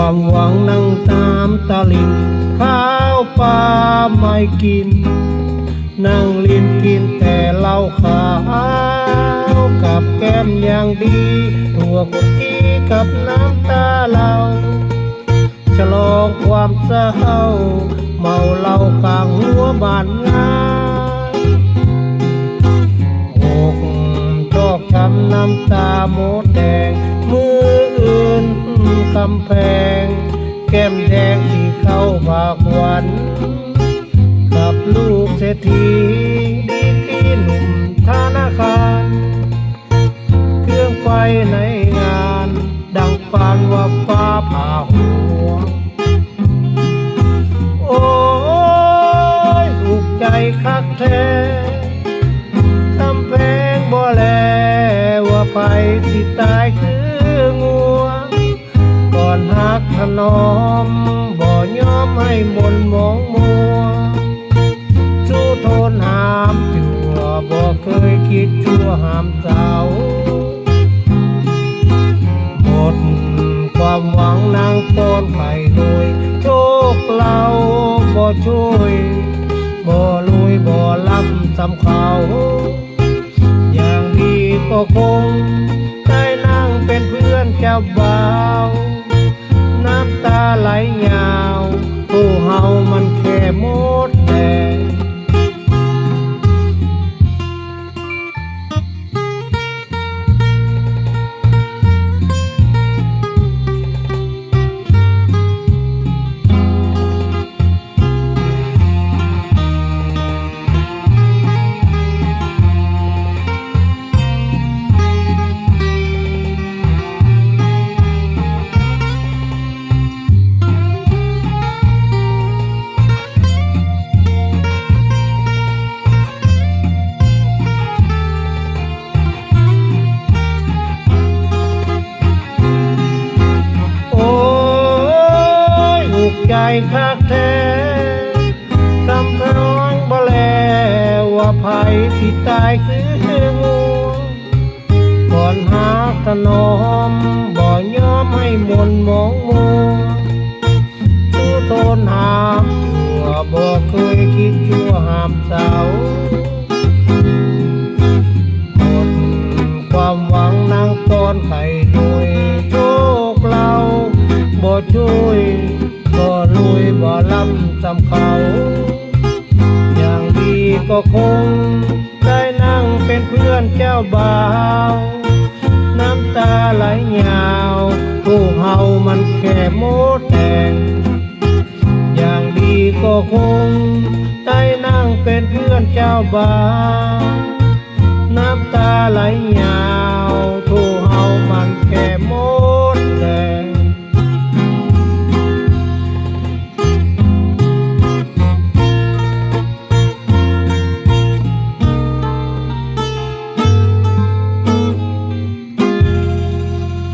ความหวังนั่งตามตะลิงข้าวปลาไม่กิน นั่งลินกินแต่เหล้าขาวกับแก้มอย่างดีตัวกุกีกับน้ำตาเราฉลองความเศร้า เมาเหล้ากลางหัวบานงายอกชอกช้ำน้ำตาหมดแดงมืออื่นกำแพง แก้มแดงที่เข้าบากหวันกับลูกเศรษฐีดีกีหนุ่มธนาคาร เครื่องไฟในงาน ดังปานว่าฟ้าผ่าหัว โอ้ยลูกใจคักแท้กำแพงบ่แลว่าไปสิตายคือ อนหักถนอม บ่ยอมให้มนมองมัว สู้ทนหามจัวบ่เคยคิดชั่วหามเจ้าหมดความหวังนางปอนไผ่โดยโชคเราบ่ช่วยบ่ลุยบ่ล้ำสำเขาอย่างดีก็คงได้นั่งเป็นเพื่อนเจ้าบ่าว คักแท้คำร้องบ่แลว่าภัยที่ตายคืองูก่อนหาถนอมบ่ยอมให้มนมองมูสู้ทนหามชั่วบ่เคยคิดชั่วหามเศร้า ช่วยบ่ลุยบ่ล้ำสำเขา อย่างดีก็คง ได้นั่งเป็นเพื่อนเจ้าบ่าว น้ำตาไหลยาวผู้เฮามันแค่โมแดงอย่างดีก็คง ได้นั่งเป็นเพื่อนเจ้าบ่าวน้ำตาไหลยาว